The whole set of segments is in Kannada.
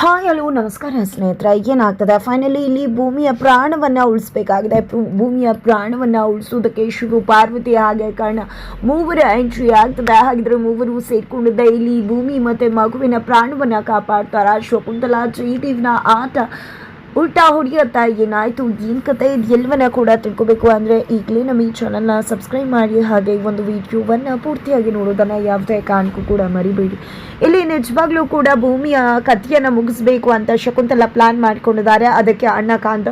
ಹಾಯ್, ಹಲೋ, ನಮಸ್ಕಾರ ಸ್ನೇಹಿತರೆ. ಏನಾಗ್ತದೆ? ಫೈನಲಿ ಇಲ್ಲಿ ಭೂಮಿಯ ಪ್ರಾಣವನ್ನು ಉಳಿಸ್ಬೇಕಾಗಿದೆ. ಭೂಮಿಯ ಪ್ರಾಣವನ್ನು ಉಳಿಸೋದಕ್ಕೆ ಶಿವ ಪಾರ್ವತಿ ಹಾಗೆ ಕಾರಣ ಮೂವರ ಎಂಟ್ರಿ ಆಗ್ತದೆ. ಹಾಗಿದ್ರೆ ಮೂವರು ಸೇರ್ಕೊಂಡಿದ್ದೆ. ಇಲ್ಲಿ ಭೂಮಿ ಮತ್ತು ಮಗುವಿನ ಪ್ರಾಣವನ್ನು ಕಾಪಾಡ್ತಾರ? ಶಕುಂತಲಾ ನ ಆಟ ಉಲ್ಟಾ ಹೊಡಿಯತ್ತಾ ಏನಾಯಿತು ಏನು ಕತೆ ಇದು ಎಲ್ಲವನ್ನ ಕೂಡ ತಿಳ್ಕೊಬೇಕು ಅಂದರೆ ಈಗಲೇ ನಮ್ಮ ಈ ಚಾನಲ್ನ ಸಬ್ಸ್ಕ್ರೈಬ್ ಮಾಡಿ ಹಾಗೆ ಒಂದು ವಿಡಿಯೋವನ್ನು ಪೂರ್ತಿಯಾಗಿ ನೋಡೋದನ್ನು ಯಾವುದೇ ಕಾರಣಕ್ಕೂ ಕೂಡ ಮರಿಬೇಡಿ. ಇಲ್ಲಿ ನಿಜವಾಗ್ಲೂ ಕೂಡ ಭೂಮಿಯ ಕಥೆಯನ್ನು ಮುಗಿಸ್ಬೇಕು ಅಂತ ಶಕುಂತಲಾ ಪ್ಲಾನ್ ಮಾಡ್ಕೊಂಡಿದ್ದಾರೆ. ಅದಕ್ಕೆ ಅಣ್ಣ ಕಾಂತ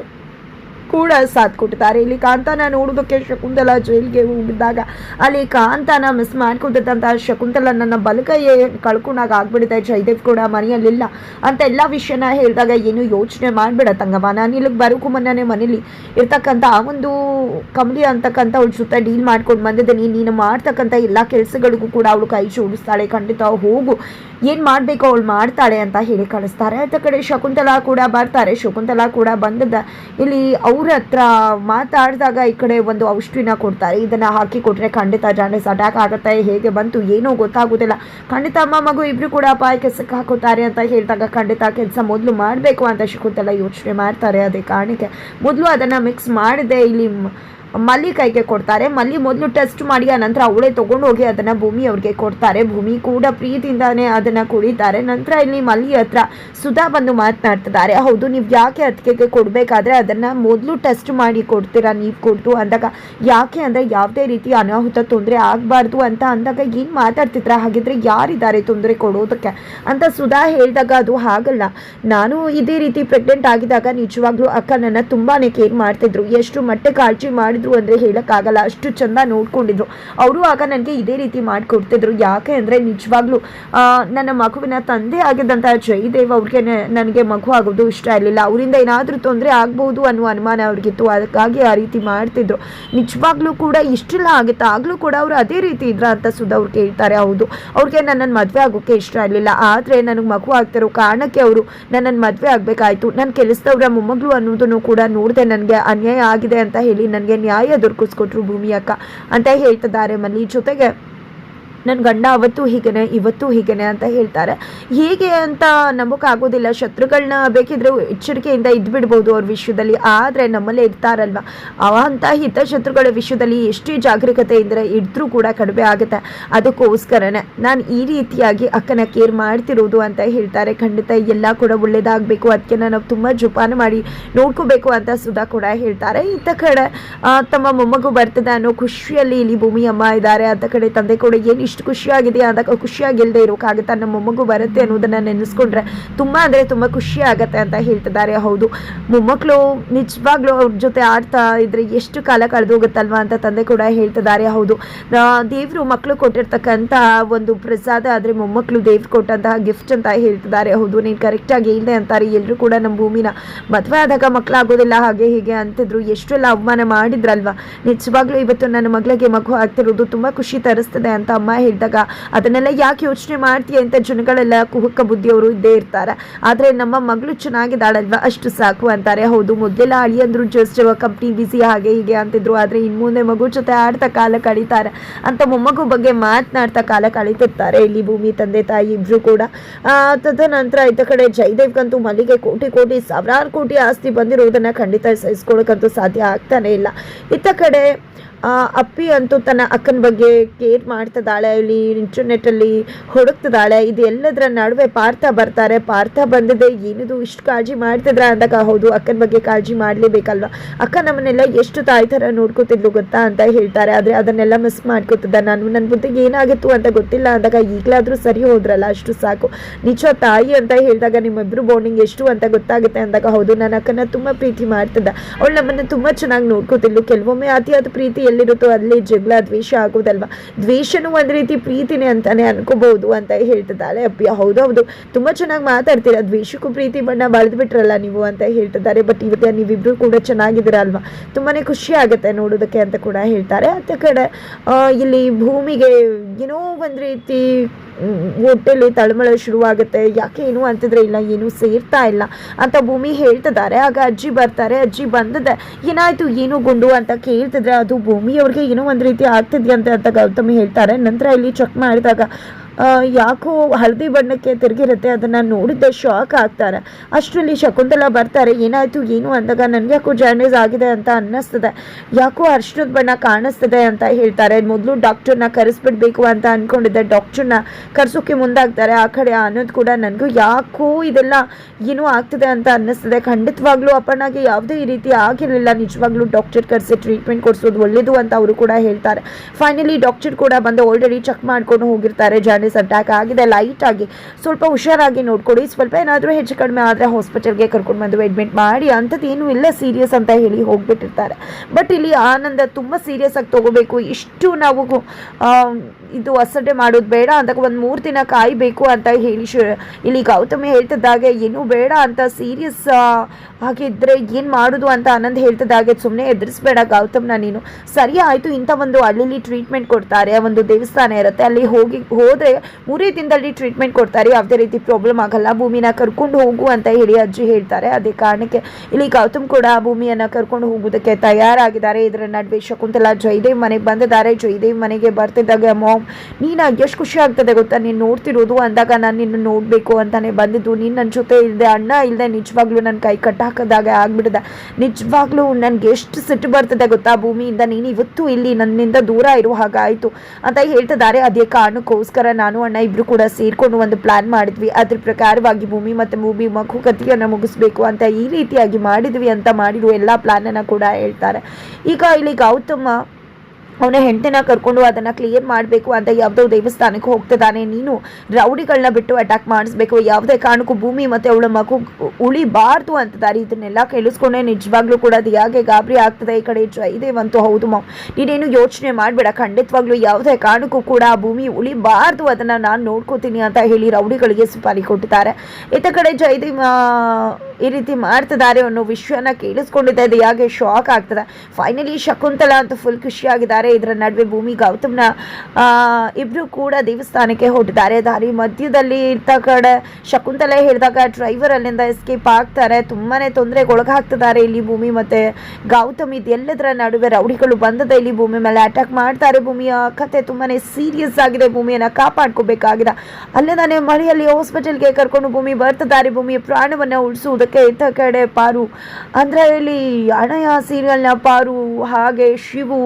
ಕೂಡ ಸಾಥ್ ಕೊಟ್ಟಿದ್ದಾರೆ ಇಲ್ಲಿ ಕಾಂತಾನ ನೋಡೋದಕ್ಕೆ ಶಕುಂತಲ ಜೈಲ್ಗೆ ಹೋಗಿದ್ದಾಗ ಅಲ್ಲಿ ಕಾಂತಾನ ಮಿಸ್ ಮಾಡ್ಕೊಂಡಿದ್ದಂತಹ ಶಕುಂತಲ ನನ್ನ ಬಲಕೈಯೇ ಕಳ್ಕೊಂಡಾಗ ಆಗ್ಬಿಡುತ್ತೆ. ಜಯದೇವ್ ಕೂಡ ಮನೆಯಲ್ಲಿಲ್ಲ ಅಂತ ಎಲ್ಲ ವಿಷಯನ ಹೇಳಿದಾಗ ಏನು ಯೋಚನೆ ಮಾಡಬೇಡ ತಂಗಮ್ಮ ನಾನು ಇಲ್ಲಿಗೆ ಬರೋಕ್ಕೂ ಮೊನ್ನೆ ಮನೇಲಿ ಇರ್ತಕ್ಕಂಥ ಆ ಒಂದು ಕಮಲಿ ಅಂತಕ್ಕಂಥ ಅವಳ ಜೊತೆ ಡೀಲ್ ಮಾಡ್ಕೊಂಡು ಬಂದಿದ್ದೀನಿ. ನೀನು ಮಾಡ್ತಕ್ಕಂಥ ಎಲ್ಲ ಕೆಲಸಗಳಿಗೂ ಕೂಡ ಅವಳು ಕೈ ಜೋಡಿಸ್ತಾಳೆ. ಖಂಡಿತ ಹೋಗು. ಏನು ಮಾಡಬೇಕು ಅವಳು ಮಾಡ್ತಾಳೆ ಅಂತ ಹೇಳಿ ಕಳಿಸ್ತಾರೆ. ಅದ ಕಡೆ ಶಕುಂತಲಾ ಕೂಡ ಬರ್ತಾರೆ. ಶಕುಂತಲಾ ಕೂಡ ಬಂದದ ಇಲ್ಲಿ ಅವ್ರ ಹತ್ರ ಮಾತಾಡಿದಾಗ ಈ ಕಡೆ ಒಂದು ಔಷಧಿನ ಕೊಡ್ತಾರೆ. ಇದನ್ನ ಹಾಕಿ ಕೊಟ್ರೆ ಖಂಡಿತ ಜಾಂಡಿಸ್ ಅಟ್ಯಾಕ್ ಆಗುತ್ತೆ. ಹೇಗೆ ಬಂತು, ಏನೋ ಗೊತ್ತಾಗೋದಿಲ್ಲ. ಖಂಡಿತ ಅಮ್ಮ, ಮಗು ಇಬ್ರು ಕೂಡ ಅಪಾಯಕ್ಕೆ ಸಿಕ್ಕಾಕೋತಾರೆ ಅಂತ ಹೇಳಿದಾಗ ಖಂಡಿತ ಕೆಲಸ ಮೊದಲು ಮಾಡಬೇಕು ಅಂತ ಶಕುಂತಲ ಯೋಚನೆ ಮಾಡ್ತಾರೆ. ಅದೇ ಕಾರಣಕ್ಕೆ ಮೊದಲು ಅದನ್ನ ಮಿಕ್ಸ್ ಮಾಡಿದೆ. ಇಲ್ಲಿ ಮಲ್ಲಿ ಕೈಗೆ ಕೊಡ್ತಾರೆ. ಮಲ್ಲಿ ಮೊದಲು ಟೆಸ್ಟ್ ಮಾಡಿ ಆ ನಂತರ ಅವಳೇ ತಗೊಂಡು ಹೋಗಿ ಅದನ್ನ ಭೂಮಿ ಅವ್ರಿಗೆ ಕೊಡ್ತಾರೆ. ಭೂಮಿ ಕೂಡ ಪ್ರೀತಿಯಿಂದಾನೇ ಅದನ್ನ ಕುಡಿತಾರೆ. ನಂತರ ಇಲ್ಲಿ ಮಲ್ಲಿ ಹತ್ರ ಸುಧಾ ಬಂದು ಮಾತನಾಡ್ತಿದ್ದಾರೆ. ಹೌದು, ನೀವು ಯಾಕೆ ಅದಕ್ಕೆ ಕೊಡಬೇಕಾದ್ರೆ ಅದನ್ನ ಮೊದಲು ಟೆಸ್ಟ್ ಮಾಡಿ ಕೊಡ್ತೀರಾ ನೀವು ಕೊಟ್ಟು ಅಂದಾಗ, ಯಾಕೆ ಅಂದ್ರೆ ಯಾವುದೇ ರೀತಿ ಅನಾಹುತ ತೊಂದರೆ ಆಗಬಾರ್ದು ಅಂತ ಅಂದಾಗ ಏನು ಮಾತಾಡ್ತಿದ್ರ? ಹಾಗಿದ್ರೆ ಯಾರಿದ್ದಾರೆ ತೊಂದರೆ ಕೊಡೋದಕ್ಕೆ? ಅಂತ ಸುಧಾ ಹೇಳಿದಾಗ ಅದು ಹಾಗಲ್ಲ. ನಾನು ಇದೇ ರೀತಿ ಪ್ರೆಗ್ನೆಂಟ್ ಆಗಿದಾಗ ನಿಜವಾಗ್ಲೂ ಅಕ್ಕ ನನ್ನ ತುಂಬಾನೇ ಕೇರ್ ಮಾಡ್ತಿದ್ರು. ಎಷ್ಟು ಮಟ್ಟೆ ಕಾಳಜಿ ಮಾಡಿದ್ರು ಅಂದರೆ ಹೇಳೋಕ್ಕಾಗಲ್ಲ. ಅಷ್ಟು ಚಂದ ನೋಡ್ಕೊಂಡಿದ್ರು. ಅವರು ಆಗ ನನಗೆ ಇದೇ ರೀತಿ ಮಾಡಿಕೊಡ್ತಿದ್ರು. ಯಾಕೆ ಅಂದರೆ ನಿಜವಾಗ್ಲೂ ನನ್ನ ಮಗುವಿನ ತಂದೆ ಆಗಿದ್ದಂಥ ಜಯದೇವ್ ಅವ್ರಿಗೆ ನನಗೆ ಮಗು ಆಗೋದು ಇಷ್ಟ ಇರಲಿಲ್ಲ. ಅವರಿಂದ ಏನಾದರೂ ತೊಂದರೆ ಆಗ್ಬೋದು ಅನ್ನುವ ಅನುಮಾನ ಅವ್ರಿಗಿತ್ತು ಅದಕ್ಕಾಗಿ ಆ ರೀತಿ ಮಾಡ್ತಿದ್ರು. ನಿಜವಾಗ್ಲೂ ಕೂಡ ಇಷ್ಟೆಲ್ಲ ಆಗುತ್ತೆ. ಆಗಲೂ ಕೂಡ ಅವರು ಅದೇ ರೀತಿ ಇದ್ರ ಅಂತ ಸುಧಾ ಅವ್ರು ಕೇಳ್ತಾರೆ. ಹೌದು, ಅವ್ರಿಗೆ ನನ್ನನ್ನು ಮದುವೆ ಆಗೋಕ್ಕೆ ಇಷ್ಟ ಇರಲಿಲ್ಲ. ಆದರೆ ನನಗೆ ಮಗು ಆಗ್ತಿರೋ ಕಾರಣಕ್ಕೆ ಅವರು ನನ್ನನ್ನು ಮದುವೆ ಆಗಬೇಕಾಯ್ತು. ನನ್ನ ಕೆಲಸದವರ ಮೊಮ್ಮಗಳು ಅನ್ನೋದನ್ನು ಕೂಡ ನೋಡಿದೆ ನನಗೆ ಅನ್ಯಾಯ ಆಗಿದೆ ಅಂತ ಹೇಳಿ ನನಗೆ ನ್ಯಾಯ ದೊರಕಿಸ್ಕೊಟ್ರು ಭೂಮಿ ಅಕ್ಕ ಅಂತ ಹೇಳ್ತಿದ್ದಾರೆ ಮಲ್ಲಿ. ಜೊತೆಗೆ ನನ್ನ ಗಂಡ ಅವತ್ತು ಹೀಗೇನೆ, ಇವತ್ತು ಹೀಗೇನೆ ಅಂತ ಹೇಳ್ತಾರೆ. ಹೇಗೆ ಅಂತ ನಂಬೋಕ್ಕಾಗೋದಿಲ್ಲ ಶತ್ರುಗಳನ್ನ ಬೇಕಿದ್ರೆ ಎಚ್ಚರಿಕೆಯಿಂದ ಇದ್ಬಿಡ್ಬೋದು ಅವ್ರ ವಿಷಯದಲ್ಲಿ. ಆದರೆ ನಮ್ಮಲ್ಲೇ ಇರ್ತಾರಲ್ವ? ಅವಂಥ ಹಿತ ಶತ್ರುಗಳ ವಿಷಯದಲ್ಲಿ ಎಷ್ಟೇ ಇದ್ದರೆ ಇದ್ರೂ ಕೂಡ ಕಡಿಮೆ ಆಗುತ್ತೆ. ಅದಕ್ಕೋಸ್ಕರನೇ ನಾನು ಈ ರೀತಿಯಾಗಿ ಅಕ್ಕನ ಕೇರ್ ಮಾಡ್ತಿರೋದು ಅಂತ ಹೇಳ್ತಾರೆ. ಖಂಡಿತ ಎಲ್ಲ ಕೂಡ ಒಳ್ಳೇದಾಗಬೇಕು. ಅದಕ್ಕೆ ನಾನು ತುಂಬ ಜೋಪಾನ ಮಾಡಿ ನೋಡ್ಕೋಬೇಕು ಅಂತ ಸುಧಾ ಕೂಡ ಹೇಳ್ತಾರೆ. ಇಂಥ ಕಡೆ ತಮ್ಮ ಮೊಮ್ಮಗು ಬರ್ತದೆ ಅನ್ನೋ ಖುಷಿಯಲ್ಲಿ ಇಲ್ಲಿ ಭೂಮಿ ಅಮ್ಮ ಇದ್ದಾರೆ. ಅಂತ ಕಡೆ ತಂದೆ ಕೂಡ ಏನು ಇಷ್ಟು ಖುಷಿಯಾಗಿದೆ ಅಂದಾಗ ಖುಷಿಯಾಗಿಲ್ಲದೆ ಇರೋಕ್ಕಾಗುತ್ತೆ ನಮ್ಮ ಮೊಮ್ಮಗು ಬರುತ್ತೆ ಅನ್ನೋದನ್ನು ನೆನೆಸ್ಕೊಂಡ್ರೆ ತುಂಬ ಅಂದರೆ ತುಂಬ ಖುಷಿ ಆಗುತ್ತೆ ಅಂತ ಹೇಳ್ತಿದ್ದಾರೆ. ಹೌದು ಮೊಮ್ಮಕ್ಕಳು ನಿಜವಾಗ್ಲೂ ಅವ್ರ ಜೊತೆ ಆಡ್ತಾ ಇದ್ರೆ ಎಷ್ಟು ಕಾಲ ಕಳೆದು ಹೋಗುತ್ತಲ್ವಾ ಅಂತ ತಂದೆ ಕೂಡ ಹೇಳ್ತಿದ್ದಾರೆ. ಹೌದು ದೇವರು ಮಕ್ಕಳು ಕೊಟ್ಟಿರ್ತಕ್ಕಂಥ ಒಂದು ಪ್ರಸಾದ ಆದರೆ ಮೊಮ್ಮಕ್ಕಳು ದೇವ್ರು ಕೊಟ್ಟಂತಹ ಗಿಫ್ಟ್ ಅಂತ ಹೇಳ್ತಿದ್ದಾರೆ. ಹೌದು, ನೀನು ಕರೆಕ್ಟಾಗಿ ಇಲ್ಲದೆ ಅಂತಾರೆ. ಎಲ್ಲರೂ ಕೂಡ ನಮ್ಮ ಭೂಮಿನ ಮದುವೆ ಆದಾಗ ಮಕ್ಕಳಾಗೋದಿಲ್ಲ ಹಾಗೆ ಹೀಗೆ ಅಂತಿದ್ರು. ಎಷ್ಟೆಲ್ಲ ಅವಮಾನ ಮಾಡಿದ್ರಲ್ವಾ. ನಿಜವಾಗ್ಲೂ ಇವತ್ತು ನನ್ನ ಮಗಳಿಗೆ ಮಗು ಆಗ್ತಿರೋದು ತುಂಬ ಖುಷಿ ತರಿಸ್ತದೆ ಅಂತ ಅಮ್ಮ ಹೇಳಿದಾಗ, ಅದನ್ನೆಲ್ಲ ಯಾಕೆ ಯೋಚನೆ ಮಾಡ್ತೀಯ? ಅಂತ ಜನಗಳೆಲ್ಲ ಕುಹುಕ ಬುದ್ಧಿಯವರು ಇದ್ದೇ ಇರ್ತಾರೆ. ಆದರೆ ನಮ್ಮ ಮಗಳು ಚೆನ್ನಾಗಿದ್ದಾಳಲ್ವಾ? ಅಷ್ಟು ಸಾಕು ಅಂತಾರೆ. ಹೌದು, ಮೊದಲೆಲ್ಲ ಅಳಿಯಂದ್ರು ಜಸ್ಟ್ ಕಂಪ್ನಿ ಬಿಸಿ ಹಾಗೆ ಹೀಗೆ ಅಂತಿದ್ರು. ಆದರೆ ಇನ್ನು ಮುಂದೆ ಮಗು ಜೊತೆ ಆಡ್ತಾ ಕಾಲ ಕಳೀತಾರೆ. ಅಂತ ಮೊಮ್ಮಗು ಬಗ್ಗೆ ಮಾತನಾಡ್ತಾ ಕಾಲ ಕಳೀತಿರ್ತಾರೆ. ಇಲ್ಲಿ ಭೂಮಿ, ತಂದೆ, ತಾಯಿ ಇಬ್ರು ಕೂಡ. ತದನಂತರ ಇದ್ದ ಕಡೆ ಜಯದೇವ್ಗಂತೂ ಮಲ್ಲಿಗೆ ಕೋಟಿ ಕೋಟಿ, ಸಾವಿರಾರು ಕೋಟಿ ಆಸ್ತಿ ಬಂದಿರುವುದನ್ನು ಖಂಡಿತ ಸಹಿಸ್ಕೊಳ್ಳೋಕ್ಕಂತೂ ಸಾಧ್ಯ ಆಗ್ತಾನೆ ಇಲ್ಲ. ಇತ್ತ ಕಡೆ ಅಪ್ಪಿ ಅಂತೂ ತನ್ನ ಅಕ್ಕನ ಬಗ್ಗೆ ಕೇರ್ ಮಾಡ್ತಿದ್ದಾಳೆ, ಇಲ್ಲಿ ಇಂಟರ್ನೆಟ್ಟಲ್ಲಿ ಹುಡುಕ್ತಿದ್ದಾಳೆ, ಇದು ಎಲ್ಲದರ ನಡುವೆ ಪಾರ್ಥ ಬರ್ತಾರೆ, ಪಾರ್ಥ ಬಂದಿದೆ, ಏನಿದು ಇಷ್ಟು ಕಾಳಜಿ ಮಾಡ್ತಿದ್ರ ಅಂದಾಗ, ಹೌದು, ಅಕ್ಕನ ಬಗ್ಗೆ ಕಾಳಜಿ ಮಾಡಲೇಬೇಕಲ್ವ? ಅಕ್ಕ ನಮ್ಮನ್ನೆಲ್ಲ ಎಷ್ಟು ತಾಯಿ ಥರ ನೋಡ್ಕೋತಿದ್ಲು ಗೊತ್ತಾ ಅಂತ ಹೇಳ್ತಾರೆ, ಆದರೆ ಅದನ್ನೆಲ್ಲ ಮಿಸ್ ಮಾಡ್ಕೋತಿದ್ದ ನಾನು. ನನ್ನ ಬುದ್ಧಿಗೆ ಏನಾಗಿತ್ತು ಅಂತ ಗೊತ್ತಿಲ್ಲ ಅಂದಾಗ, ಈಗಲಾದರೂ ಸರಿ ಹೋದ್ರಲ್ಲ, ಅಷ್ಟು ಸಾಕು. ನಿಜ, ತಾಯಿ ಅಂತ ಹೇಳಿದಾಗ ನಿಮ್ಮಿಬ್ಬರು ಬಾಂಡಿಂಗ್ ಎಷ್ಟು ಅಂತ ಗೊತ್ತಾಗುತ್ತೆ ಅಂದಾಗ, ಹೌದು, ನನ್ನ ಅಕ್ಕನ ತುಂಬ ಪ್ರೀತಿ ಮಾಡ್ತಿದ್ದ. ಅವಳು ನಮ್ಮನ್ನು ತುಂಬ ಚೆನ್ನಾಗಿ ನೋಡ್ಕೋತಿದ್ಲು. ಕೆಲವೊಮ್ಮೆ ಅತಿಯಾದ ಪ್ರೀತಿ ಎಲ್ಲಿರುತ್ತೋ ಅಲ್ಲಿ ಜಗಳ, ದ್ವೇಷ ಆಗೋದಲ್ವಾ? ದ್ವೇಷನೂ ಒಂದು ರೀತಿ ಪ್ರೀತಿನೇ ಅಂತಾನೆ ಅನ್ಕೋಬಹುದು ಅಂತ ಹೇಳ್ತಿದ್ದಾರೆ ಹೌದು ಹೌದು. ತುಂಬ ಚೆನ್ನಾಗಿ ಮಾತಾಡ್ತೀರಾ. ದ್ವೇಷಕ್ಕೂ ಪ್ರೀತಿ ಬಣ್ಣ ಬಳದ್ ಬಿಟ್ರಲ್ಲ ನೀವು ಅಂತ ಹೇಳ್ತಿದ್ದಾರೆ. ಬಟ್ ಇವತ್ತು ನೀವಿಬ್ರು ಕೂಡ ಚೆನ್ನಾಗಿದ್ದೀರಾ ಅಲ್ವಾ? ತುಂಬಾನೇ ಖುಷಿ ಆಗುತ್ತೆ ನೋಡೋದಕ್ಕೆ ಅಂತ ಕೂಡ ಹೇಳ್ತಾರೆ. ಅತ್ತ ಕಡೆ ಇಲ್ಲಿ ಭೂಮಿಗೆ ಏನೋ ಒಂದು ರೀತಿ ಹೊಟ್ಟೆಲಿ ತಳಮಳ ಶುರುವಾಗುತ್ತೆ. ಯಾಕೆ ಏನು ಅಂತಿದ್ರೆ ಇಲ್ಲ, ಏನು ಸೇರ್ತಾ ಇಲ್ಲ ಅಂತ ಭೂಮಿ ಹೇಳ್ತಿದ್ದಾರೆ. ಆಗ ಅಜ್ಜಿ ಬರ್ತಾರೆ. ಅಜ್ಜಿ ಬಂದಿದೆ. ಏನಾಯ್ತು, ಏನು ಗುಂಡು ಅಂತ ಕೇಳ್ತಿದ್ರೆ ಅದು ಭೂಮಿಯವ್ರಿಗೆ ಏನೋ ಒಂದು ರೀತಿ ಆಗ್ತಿದ್ಯಂತೆ ಅಂತ ಗೌತಮಿ ಹೇಳ್ತಾರೆ. ನಂತರ ಇಲ್ಲಿ ಚೆಕ್ ಮಾಡಿದಾಗ ಯಾಕೋ ಹಳದಿ ಬಣ್ಣಕ್ಕೆ ತಿರುಗಿರುತ್ತೆ, ಅದನ್ನು ನೋಡಿದ್ದೆ ಶಾಕ್ ಆಗ್ತಾರೆ. ಅಷ್ಟರಲ್ಲಿ ಶಕುಂತಲ ಬರ್ತಾರೆ, ಏನಾಯಿತು, ಏನು ಅಂದಾಗ, ನನಗೆ ಯಾಕೋ ಜಾಂಡೀಸ್ ಆಗಿದೆ ಅಂತ ಅನ್ನಿಸ್ತದೆ. ಯಾಕೋ ಅರ್ಶನದ ಬಣ್ಣ ಕಾಣಿಸ್ತದೆ ಅಂತ ಹೇಳ್ತಾರೆ. ಮೊದಲು ಡಾಕ್ಟರ್ನ ಕರೆಸ್ಬಿಡ್ಬೇಕು ಅಂತ ಅಂದ್ಕೊಂಡಿದ್ದೆ ಡಾಕ್ಟರ್ನ ಕರೆಸೋಕ್ಕೆ ಮುಂದಾಗ್ತಾರೆ. ಆ ಕಡೆ ಅನ್ನೋದು ಕೂಡ ನನಗೂ ಯಾಕೋ ಇದೆಲ್ಲ ಏನೂ ಆಗ್ತದೆ ಅಂತ ಅನ್ನಿಸ್ತದೆ. ಖಂಡಿತವಾಗ್ಲೂ ಅಪ್ಪನಾಗೆ ಯಾವುದೇ ಈ ರೀತಿ ಆಗಿರಲಿಲ್ಲ. ನಿಜವಾಗ್ಲೂ ಡಾಕ್ಟರ್ ಕರೆಸಿ ಟ್ರೀಟ್ಮೆಂಟ್ ಕೊಡಿಸೋದು ಒಳ್ಳೇದು ಅಂತ ಅವರು ಕೂಡ ಹೇಳ್ತಾರೆ. ಫೈನಲಿ ಡಾಕ್ಟರ್ ಕೂಡ ಬಂದು ಆಲ್ರೆಡಿ ಚೆಕ್ ಮಾಡ್ಕೊಂಡು ಹೋಗಿರ್ತಾರೆ. ಜಾಂಡೀಸ್ ಅಟ್ಯಾಕ್ ಆಗಿದೆ. ಲೈಟ್ ಆಗಿ ಸ್ವಲ್ಪ ಹುಷಾರಾಗಿ ನೋಡ್ಕೊಡಿ. ಸ್ವಲ್ಪ ಏನಾದರೂ ಹೆಚ್ಚು ಕಡಿಮೆ ಆದರೆ ಹಾಸ್ಪಿಟಲ್ಗೆ ಕರ್ಕೊಂಡು ಬಂದು ಅಡ್ಮಿಟ್ ಮಾಡಿ. ಅಂಥದ್ದು ಏನೂ ಇಲ್ಲ ಸೀರಿಯಸ್ ಅಂತ ಹೇಳಿ ಹೋಗ್ಬಿಟ್ಟಿರ್ತಾರೆ. ಬಟ್ ಇಲ್ಲಿ ಆನಂದ ತುಂಬ ಸೀರಿಯಸ್ ಆಗಿ ತಗೋಬೇಕು. ಇಷ್ಟು ನಾವು ಇದು ಅಸಡ್ಡೆ ಮಾಡೋದು ಬೇಡ. ಅಂತ ಒಂದು ಮೂರು ದಿನ ಕಾಯಬೇಕು ಅಂತ ಹೇಳಿ ಇಲ್ಲಿ ಗೌತಮಿ ಹೇಳ್ತಿದ್ದಾಗೆ ಏನೂ ಬೇಡ ಅಂತ ಸೀರಿಯಸ್ ಹಾಗಿದ್ದರೆ ಏನು ಮಾಡೋದು ಅಂತ ಆನಂದ್ ಹೇಳ್ತಿದ್ದಾಗೆ ಸುಮ್ಮನೆ ಎದುರಿಸ್ಬೇಡ ಗೌತಮ್ನ ನೀನು. ಸರಿ ಆಯಿತು, ಇಂಥ ಒಂದು ಅಲ್ಲಿ ಟ್ರೀಟ್ಮೆಂಟ್ ಕೊಡ್ತಾರೆ. ಒಂದು ದೇವಸ್ಥಾನ ಇರುತ್ತೆ. ಅಲ್ಲಿ ಹೋಗಿ ಹೋದರೆ ಮೂರೇ ದಿನದಲ್ಲಿ ಟ್ರೀಟ್ಮೆಂಟ್ ಕೊಡ್ತಾರೆ. ಯಾವುದೇ ರೀತಿ ಪ್ರಾಬ್ಲಮ್ ಆಗಲ್ಲ. ಭೂಮಿನ ಕರ್ಕೊಂಡು ಹೋಗು ಅಂತ ಹೇಳಿ ಅಜ್ಜಿ ಹೇಳ್ತಾರೆ. ಅದೇ ಕಾರಣಕ್ಕೆ ಇಲ್ಲಿ ಗೌತಮ್ ಕೂಡ ಭೂಮಿಯನ್ನು ಕರ್ಕೊಂಡು ಹೋಗೋದಕ್ಕೆ ತಯಾರಾಗಿದ್ದಾರೆ. ಇದರ ನಡುವೆ ಶಕುಂತಲಾ ಜಯದೇವ್ ಮನೆಗೆ ಬಂದಿದ್ದಾರೆ. ಜಯದೇವ್ ಮನೆಗೆ ಬರ್ತಿದ್ದಾಗ ಮಾಮ್, ನೀನು ಎಷ್ಟು ಖುಷಿ ಆಗ್ತದೆ ಗೊತ್ತಾ? ನೀನು ನೋಡ್ತಿರೋದು ಅಂದಾಗ ನಾನು ನಿನ್ನ ನೋಡಬೇಕು ಅಂತಾನೆ ಬಂದಿದ್ದು. ನೀನು ನನ್ನ ಜೊತೆ ಇಲ್ಲದೆ ಅಣ್ಣ ಇಲ್ಲದೆ ನಿಜವಾಗ್ಲೂ ನನ್ನ ಕೈ ಕಟ್ಟಾಕದಾಗ ಆಗ್ಬಿಡ್ದೆ ನಿಜವಾಗ್ಲೂ ನನಗೆ ಎಷ್ಟು ಸಿಟ್ಟು ಬರ್ತದೆ ಗೊತ್ತಾ? ಭೂಮಿಯಿಂದ ನೀನು ಇವತ್ತು ಇಲ್ಲಿ ನನ್ನಿಂದ ದೂರ ಇರುವ ಹಾಗಾಯಿತು. ಅಂತ ಹೇಳ್ತಿದ್ದಾರೆ. ಅದೇ ಕಾರಣಕ್ಕೋಸ್ಕರ ನಾನು ಅಣ್ಣ ಇಬ್ರು ಕೂಡ ಸೇರ್ಕೊಂಡು ಒಂದು ಪ್ಲಾನ್ ಮಾಡಿದ್ವಿ. ಅದ್ರ ಪ್ರಕಾರವಾಗಿ ಭೂಮಿ ಮತ್ತು ಭೂಮಿ ಮಗು ಕಥೆಯನ್ನು ಮುಗಿಸ್ಬೇಕು ಅಂತ ಈ ರೀತಿಯಾಗಿ ಮಾಡಿದ್ವಿ ಅಂತ ಮಾಡಿರುವ ಎಲ್ಲ ಪ್ಲಾನನ್ನು ಕೂಡ ಹೇಳ್ತಾರೆ. ಈಗ ಇಲ್ಲಿ ಗೌತಮ ಅವನ ಹೆಂಡತಿನ ಕರ್ಕೊಂಡು ಅದನ್ನು ಕ್ಲಿಯರ್ ಮಾಡಬೇಕು ಅಂತ ಯಾವುದೋ ದೇವಸ್ಥಾನಕ್ಕೆ ಹೋಗ್ತಿದ್ದಾನೆ. ನೀನು ರೌಡಿಗಳನ್ನ ಬಿಟ್ಟು ಅಟ್ಯಾಕ್ ಮಾಡಿಸ್ಬೇಕು. ಯಾವುದೇ ಕಾರಣಕ್ಕೂ ಭೂಮಿ ಮತ್ತು ಅವಳ ಮಗು ಉಳಿಬಾರ್ದು ಅಂತಿದ್ದಾರೆ. ಇದನ್ನೆಲ್ಲ ಕೇಳಿಸ್ಕೊಂಡೆ ನಿಜವಾಗ್ಲೂ ಕೂಡ ಅದು ಹೇಗೆ ಗಾಬರಿ ಆಗ್ತದೆ ಈ ಕಡೆ ಜಯದೇವ್ ಅಂತೂ ಹೌದು ಮಾ ನೀನೇನು ಯೋಚನೆ ಮಾಡಬೇಡ. ಖಂಡಿತವಾಗ್ಲೂ ಯಾವುದೇ ಕಾರಣಕ್ಕೂ ಕೂಡ ಆ ಭೂಮಿ ಉಳಿಬಾರ್ದು. ಅದನ್ನು ನಾನು ನೋಡ್ಕೋತೀನಿ ಅಂತ ಹೇಳಿ ರೌಡಿಗಳಿಗೆ ಸುಪಾರಿ ಕೊಟ್ಟಿದ್ದಾರೆ. ಇತ ಕಡೆ ಜಯದೇವ ಈ ರೀತಿ ಮಾಡ್ತಿದ್ದಾರೆ ಅನ್ನೋ ವಿಷಯನ ಕೇಳಿಸ್ಕೊಂಡಿದ್ದೆ. ಅದು ಹೇಗೆ ಶಾಕ್ ಆಗ್ತದೆ. ಫೈನಲಿ ಶಕುಂತಲಾ ಅಂತೂ ಫುಲ್ ಖುಷಿಯಾಗಿದ್ದಾರೆ. ಇದರ ನಡುವೆ ಭೂಮಿ ಗೌತಮ್ನ ಇಬ್ರು ಕೂಡ ದೇವಸ್ಥಾನಕ್ಕೆ ಹೊರಟಿದ್ದಾರೆ. ದಾರಿ ಮಧ್ಯದಲ್ಲಿ ಇರ್ತ ಕಡೆ ಶಕುಂತಲೆ ಹೇಳಿದಾಗ ಡ್ರೈವರ್ ಅಲ್ಲಿಂದ ಎಸ್ಕೇಪ್ ಆಗ್ತಾರೆ. ತುಂಬಾನೇ ತೊಂದರೆಗೆ ಒಳಗಾಗ್ತಿದ್ದಾರೆ ಇಲ್ಲಿ ಭೂಮಿ ಮತ್ತೆ ಗೌತಮ್. ಇದೆಲ್ಲದರ ನಡುವೆ ರೌಡಿಗಳು ಬಂದದ ಇಲ್ಲಿ ಭೂಮಿ ಮೇಲೆ ಅಟ್ಯಾಕ್ ಮಾಡ್ತಾರೆ. ಭೂಮಿಯ ಕತೆ ತುಂಬಾನೇ ಸೀರಿಯಸ್ ಆಗಿದೆ. ಭೂಮಿಯನ್ನ ಕಾಪಾಡ್ಕೋಬೇಕಾಗಿದೆ. ಅಲ್ಲೇ ಮಳೆಯಲ್ಲಿ ಹಾಸ್ಪಿಟಲ್ಗೆ ಕರ್ಕೊಂಡು ಭೂಮಿ ಬರ್ತಿದ್ದಾರೆ. ಭೂಮಿಯ ಪ್ರಾಣವನ್ನ ಉಳಿಸುವುದಕ್ಕೆ ಇತ್ತ ಕಡೆ ಪಾರು. ಅಂದ್ರೆ ಇಲ್ಲಿ ಅಣಯ ಸೀರಿಯಲ್ನ ಪಾರು, ಹಾಗೆ ಶಿವು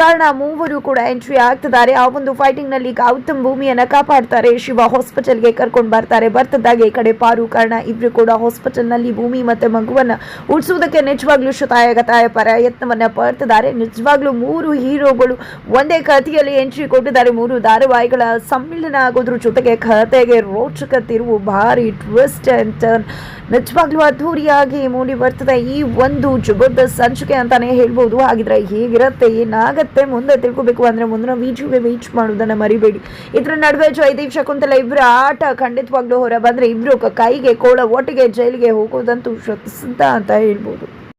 ಕಾರಣ ಮೂವರು ಕೂಡ ಎಂಟ್ರಿ ಆಗ್ತಿದ್ದಾರೆ. ಆ ಒಂದು ಫೈಟಿಂಗ್ನಲ್ಲಿ ಗೌತಮ್ ಭೂಮಿಯನ್ನ ಕಾಪಾಡ್ತಾರೆ. ಶಿವ ಹಾಸ್ಪಿಟಲ್ಗೆ ಕರ್ಕೊಂಡು ಬರ್ತಾರೆ. ಬರ್ತಿದ್ದಾಗ ಈ ಕಡೆ ಪಾರು ಕಾರಣ ಇಬ್ರು ಕೂಡ ಹಾಸ್ಪಿಟಲ್ನಲ್ಲಿ ಭೂಮಿ ಮತ್ತೆ ಮಗುವನ್ನ ಉಳಿಸುವುದಕ್ಕೆ ನಿಜವಾಗ್ಲೂ ಶತಾಯ ಗತಾಯ ಪ್ರಯತ್ನವನ್ನ ಪಡ್ತಿದ್ದಾರೆ. ನಿಜವಾಗ್ಲೂ ಮೂರು ಹೀರೋಗಳು ಒಂದೇ ಕಥೆಯಲ್ಲಿ ಎಂಟ್ರಿ ಕೊಟ್ಟಿದ್ದಾರೆ. ಮೂರು ಧಾರಾವಾಹಿಗಳ ಸಮ್ಮಿಳನ ಆಗೋದ್ರ ಜೊತೆಗೆ ಕಥೆಗೆ ರೋಚಕ ತಿರುವು, ಭಾರಿ ಟ್ವಿಸ್ಟ್ ಅಂಡ್ ಟರ್ನ್ ನಿಜವಾಗ್ಲೂ ಅದ್ಧೂರಿಯಾಗಿ ಮೂಡಿ ಬರ್ತದೆ. ಈ ಒಂದು ಜಬರ್ದಸ್ತ್ ಸಂಚಿಕೆ ಅಂತಾನೆ ಹೇಳ್ಬೋದು. ಹಾಗಿದ್ರೆ ಹೇಗಿರುತ್ತೆ, ಏನಾಗತ್ತೆ? ಮುಂದೆ ತಿಳ್ಕೊಬೇಕು ಅಂದ್ರೆ ಮುಂದಿನ ವೀಡಿಯೋಗೆ ವೀಚ್ ಮಾಡೋದನ್ನ ಮರಿಬೇಡಿ. ಇದ್ರ ನಡುವೆ ಜಯದೀಪ್ ಶಕುಂತಲ ಇಬ್ಬರ ಆಟ ಖಂಡಿತವಾಗ್ಲೂ ಹೊರ ಬಂದ್ರೆ ಇಬ್ರು ಕೈಗೆ ಕೋಳ ಒಟ್ಟಿಗೆ ಜೈಲಿಗೆ ಹೋಗೋದಂತೂ ಸಿದ್ಧ ಅಂತ ಹೇಳ್ಬೋದು.